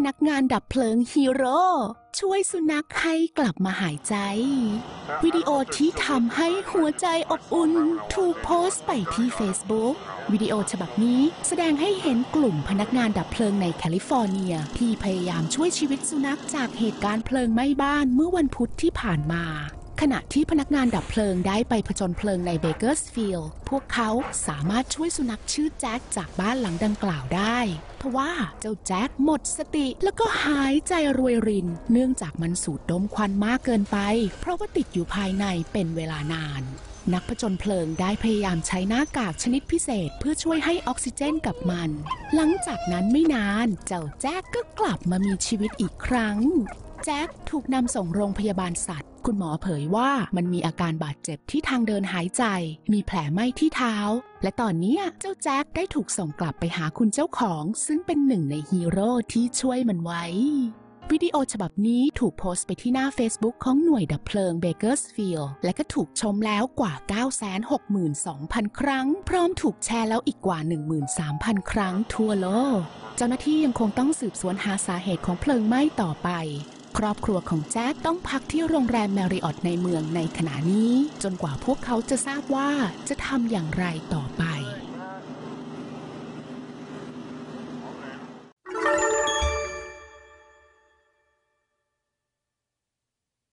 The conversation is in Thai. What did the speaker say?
พนักงานดับเพลิงฮีโร่ช่วยสุนัขให้กลับมาหายใจ วิดีโอที่ทำให้หัวใจอบอุ่น ถูกโพสต์ไปที่ Facebook วิดีโอฉบับนี้แสดงให้เห็นกลุ่มพนักงานดับเพลิงในแคลิฟอร์เนีย ที่พยายามช่วยชีวิตสุนัขจากเหตุการณ์เพลิงไหม้บ้านเมื่อวันพุธที่ผ่านมา ขณะที่พนักงานดับเพลิงได้ไปผจญเพลิงในเบเกอร์สฟิลด์พวกเขาสามารถช่วยสุนัขชื่อแจ็คจากบ้านหลังดังกล่าวได้ทว่าเจ้าแจ็คหมดสติแล้วก็หายใจรวยริน เนื่องจากมันสูดดมควันมากเกินไป เพราะว่าติดอยู่ภายในเป็นเวลานานนักผจญเพลิงได้พยายามใช้หน้ากากชนิดพิเศษเพื่อช่วยให้ออกซิเจนกับมัน หลังจากนั้นไม่นาน เจ้าแจ็คก็กลับมามีชีวิตอีกครั้ง แจ็คถูกนำส่งโรงพยาบาลสัตว์ คุณหมอเผยว่ามันมีอาการบาดเจ็บที่ทางเดินหายใจ มีแผลไหม้ที่เท้า และตอนนี้เจ้าแจ็คได้ถูกส่งกลับไปหาคุณเจ้าของ ซึ่งเป็นหนึ่งในฮีโร่ที่ช่วยมันไว้ วิดีโอฉบับนี้ถูกโพสต์ไปที่หน้า Facebook ของหน่วยดับเพลิง Bakersfield และก็ถูกชมแล้วกว่า 962,000 ครั้ง พร้อมถูกแชร์แล้วอีกกว่า 13,000 ครั้งทั่วโลก เจ้าหน้าที่ยังคงต้องสืบสวนหาสาเหตุของเพลิงไหม้ต่อไป ครอบครัวของแจ็คต้องพักที่โรงแรมแมริออตในเมืองในขณะนี้ จนกว่าพวกเขาจะทราบว่าจะทำอย่างไรต่อไป